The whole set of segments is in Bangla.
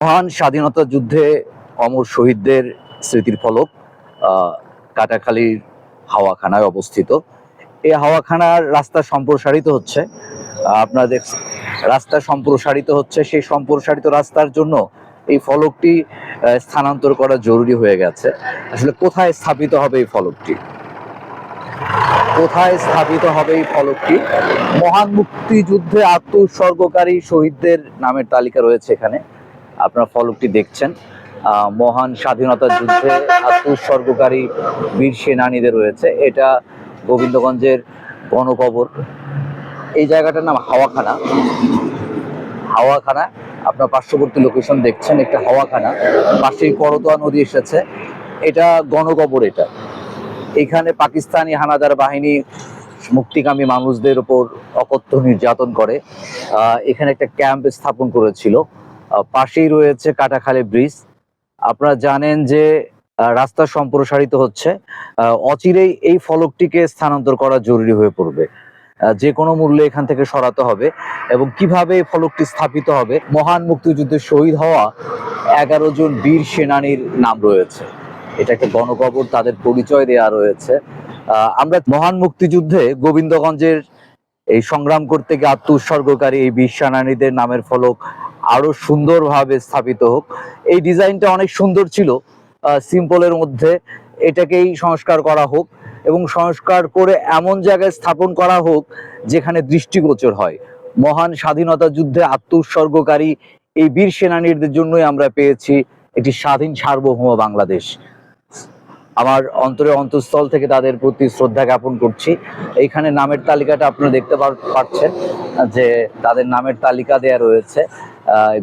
মহান স্বাধীনতা যুদ্ধে অমর শহীদদের স্মৃতির ফলক কাটাখালীর হাওয়াখানায় অবস্থিত। এই হাওয়াখানার রাস্তা সম্প্রসারিত হচ্ছে। আহ, আপনারা রাস্তা সম্প্রসারিত হচ্ছে। সেই সম্প্রসারিত রাস্তার জন্য এই ফলকটি স্থানান্তর করা জরুরি হয়ে গেছে। আসলে কোথায় স্থাপিত হবে এই ফলকটি? কোথায় স্থাপিত হবে এই ফলকটি? মহান মুক্তিযুদ্ধে আত্ম উৎসর্গকারী শহীদদের নামের তালিকা রয়েছে এখানে। আপনারা ফলকটি দেখছেন। মহান স্বাধীনতা যুদ্ধে আত্ম উৎসর্গকারী বীর সেনানীদের রয়েছে। এটা গোবিন্দগঞ্জের গণকবর এই জায়গাটার নাম হাওয়াখানা। হাওয়াখানা, আপনার পার্শ্ববর্তী লোকেশন দেখছেন, একটা হাওয়াখানা। পাশেই করতোয়া নদী এসেছে। এটা গণকবর এটা। এখানে পাকিস্তানি হানাদার বাহিনী মুক্তিকামী মানুষদের উপর অকথ্য নির্যাতন করে। এখানে একটা ক্যাম্প স্থাপন করেছিল। পাশেই রয়েছে কাটাখালী ব্রিজ। আপনারা জানেন যে রাস্তা সম্প্রসারিত হচ্ছে। অচিরেই এই ফলকটিকে স্থানান্তর করা জরুরি হয়ে পড়বে। যে কোনো মূল্যে এখান থেকে সরাতে হবে এবং কীভাবে এই ফলকটি স্থাপিত হবে, মহান মুক্তিযুদ্ধে শহীদ হওয়া এগারো জন বীর সেনানীর নাম রয়েছে। এটা একটা গণকবর, তাদের পরিচয় দেয়া রয়েছে। আমরা মহান মুক্তিযুদ্ধে গোবিন্দগঞ্জের এই সংগ্রাম করতে গিয়ে আত্ম উৎসর্গকারী এই বীর সেনানীদের নামের ফলক আরও সুন্দরভাবে স্থাপিত হোক। এই ডিজাইনটা অনেক সুন্দর ছিল। সিম্পলের মধ্যে এটাকেই সংস্কার করা হোক এবং সংস্কার করে এমন জায়গায় স্থাপন করা হোক যেখানে দৃষ্টিগোচর হয়। মহান স্বাধীনতা যুদ্ধে আত্ম উৎসর্গকারী এই বীর সেনানীদের জন্যই আমরা পেয়েছি একটি স্বাধীন সার্বভৌম বাংলাদেশ। আমার অন্তরে অন্তঃস্থল থেকে তাদের প্রতি শ্রদ্ধা জ্ঞাপন করছি। এইখানে নামের তালিকাটা আপনারা দেখতে পাচ্ছেন যে তাদের নামের তালিকা দেয়া রয়েছে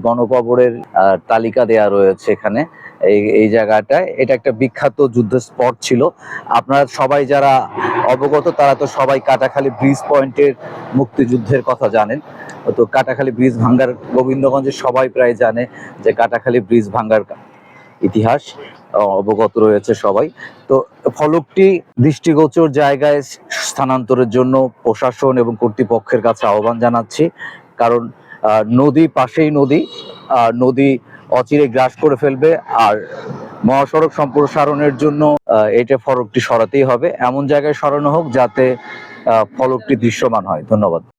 গণকবরের তালিকা দেয়া রয়েছে এখানে, এই এই জায়গাটায়। এটা একটা বিখ্যাত যুদ্ধ স্পট ছিল। আপনারা সবাই যারা অবগত, তারা তো সবাই কাটাখালী ব্রিজ পয়েন্টের মুক্তিযুদ্ধের কথা জানেন। তো কাটাখালী ব্রিজ ভাঙ্গার, গোবিন্দগঞ্জের সবাই প্রায় জানে যে কাটাখালী ব্রিজ ভাঙ্গার ইতিহাস অবগত রয়েছে সবাই। তো ফলকটি দৃষ্টিগোচর জায়গায় স্থানান্তরের জন্য প্রশাসন এবং কর্তৃপক্ষের কাছে আহ্বান জানাচ্ছি। কারণ নদী পাশেই নদী নদী অচিরে গ্রাস করে ফেলবে, আর মহাসড়ক সম্প্রসারণের জন্য এটা ফলকটি সরাতেই হবে। এমন জায়গায় সরানো হোক যাতে ফলকটি দৃশ্যমান হয়। ধন্যবাদ।